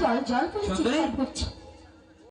জল জল করে সুন্দরী? চিৎকার করছে